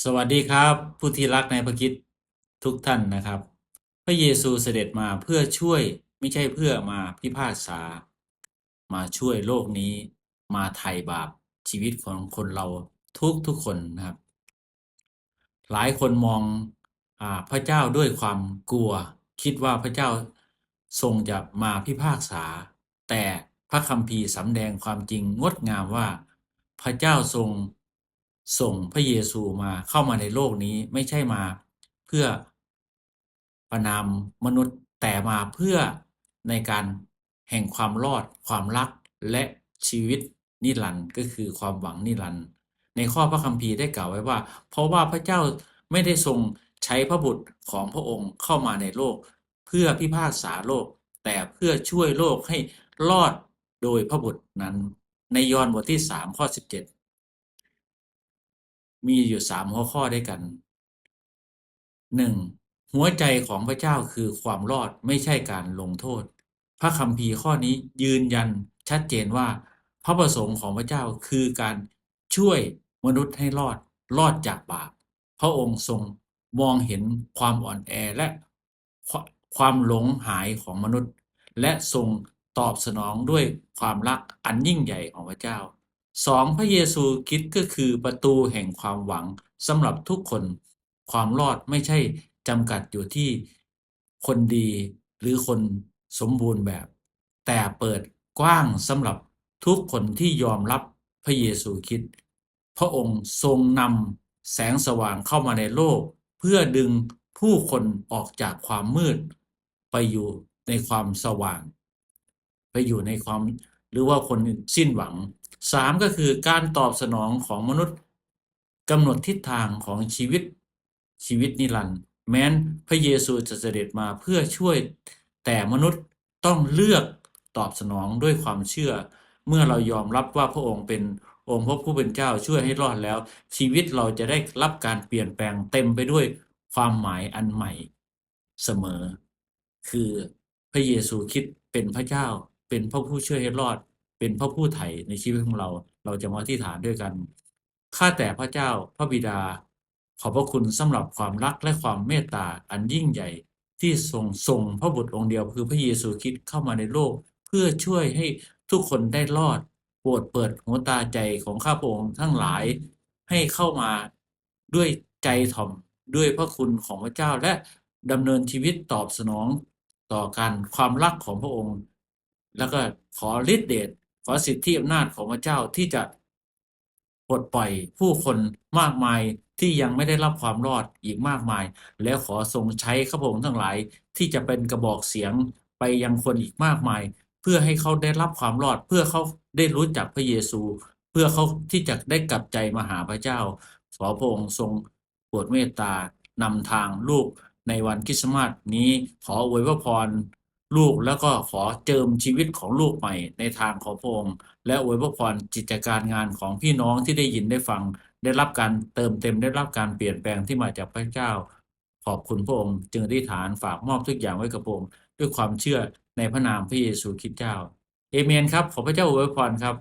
สวัสดีครับผู้ที่รักในพระคิดทุกท่านนะครับ พระเยซูเสด็จมาเพื่อช่วยไม่ใช่เพื่อมาพิพากษา มาช่วยโลกนี้มาไถ่บาปชีวิตของคนเราทุกทุกคนนะครับ หลายคนมองอพระเจ้าด้วยความกลัว คิดว่าพระเจ้าทรงจะมาพิพากษา แต่พระคัมภีร์สำแดงความจริงงดงามว่า พระเจ้าทรง ส่งพระเยซูมาเข้ามาในโลกนี้ไม่ใช่มาเพื่อประนามมนุษย์แต่มาเพื่อในการแห่งความรอด ความรักและชีวิตนิรันดร์ก็คือความหวังนิรันดร์ในข้อพระคัมภีร์ได้กล่าวไว้ว่า เพราะว่าพระเจ้าไม่ได้ทรงใช้พระบุตรของพระองค์เข้ามาในโลก เพื่อพิพากษาโลก แต่เพื่อช่วยโลกให้รอดโดยพระบุตรนั้น ในยอห์นบทที่สามข้อสิบเจ็ด มีอยู่สามหัวข้อด้วยกันหนึ่งหัวใจของพระเจ้าคือความรอดไม่ใช่การลงโทษ พระคัมภีร์ข้อนี้ยืนยันชัดเจนว่า พระประสงค์ของพระเจ้าคือการช่วยมนุษย์ให้รอดรอดจากบาปพระองค์ทรงมองเห็นความอ่อนแอและควความหลงหายของมนุษย์ และทรงตอบสนองด้วยความรักอันยิ่งใหญ่ของพระเจ้า สองพระเยซูคิดก็คือประตูแห่งความหวังสำหรับทุกคน ความรอดไม่ใช่จำกัดอยู่ที่คนดีหรือคนสมบูรณ์แบบ แต่เปิดกว้างสำหรับทุกคนที่ยอมรับพระเยซูคริดพระองค์ทรงนำแสงสว่างเข้ามาในโลก เพื่อดึงผู้คนออกจากความมืด ไปอยู่ในความสว่าง ไปอยู่ในความ หรือว่าคนสิ้นหวังสามก็คือการตอบสนองของมนุษย์กำหนดทิศทางของชีวิตชีวิตนิรันดร์แม้นพระเยซูจะเสด็จมาเพื่อช่วยแต่มนุษย์ต้องเลือกตอบสนองด้วยความเชื่อ เมื่อเรายอมรับว่าพระองค์เป็นองค์พระผู้เป็นเจ้าช่วยให้รอดแล้ว ชีวิตเราจะได้รับการเปลี่ยนแปลงเต็มไปด้วยความหมายอันใหม่เสมอ คือพระเยซูคิดเป็นพระเจ้า เป็นพระผู้ช่วยให้รอด เป็นพระผู้ไถ่ในชีวิตของเรา เราจะมาที่ฐานด้วยกันข้าแต่พระเจ้าพระบิดา ขอบพระคุณสำหรับความรักและความเมตตาอันยิ่งใหญ่ที่ทรงส่งพระบุตรองค์เดียวคือพระเยซูคริสต์เข้ามาในโลก เพื่อช่วยให้ทุกคนได้รอดโปรดเปิดหัวตาใจของข้าพระองค์ทั้งหลายให้เข้ามาด้วยใจถ่อมด้วยพระคุณของพระเจ้าและดำเนินชีวิตตอบสนองต่อการความรักของพระองค์ แล้วก็ขอฤทธิเดชขอสิทธิอำนาจของพระเจ้าที่จะปลดปล่อยผู้คนมากมายที่ยังไม่ได้รับความรอดอีกมากมาย แล้วขอทรงใช้ข้าพงทั้งหลายที่จะเป็นกระบอกเสียงไปยังคนอีกมากมาย เพื่อให้เขาได้รับความรอด เพื่อเขาได้รู้จักพระเยซู เพื่อเขาที่จะได้กลับใจมาหาพระเจ้า ขอพระองค์ทรงโปรดเมตตานำทางลูกในวันคริสต์มาสนี้ขออวยพระพร ลูกแล้วก็ขอเจิมชีวิตของลูกใหม่ในทางของพระองค์และอวยพรจิตการงานของพี่น้องที่ได้ยินได้ฟัง ได้รับการเติมเต็มได้รับการเปลี่ยนแปลงที่มาจากพระเจ้า ขอบคุณพระองค์จึงอธิษฐานฝากมอบทุกอย่างไว้กับพระองค์ด้วยความเชื่อในพระนามพระเยซูคริสต์เจ้าเอเมนครับขอพระเจ้าอวยพรครับ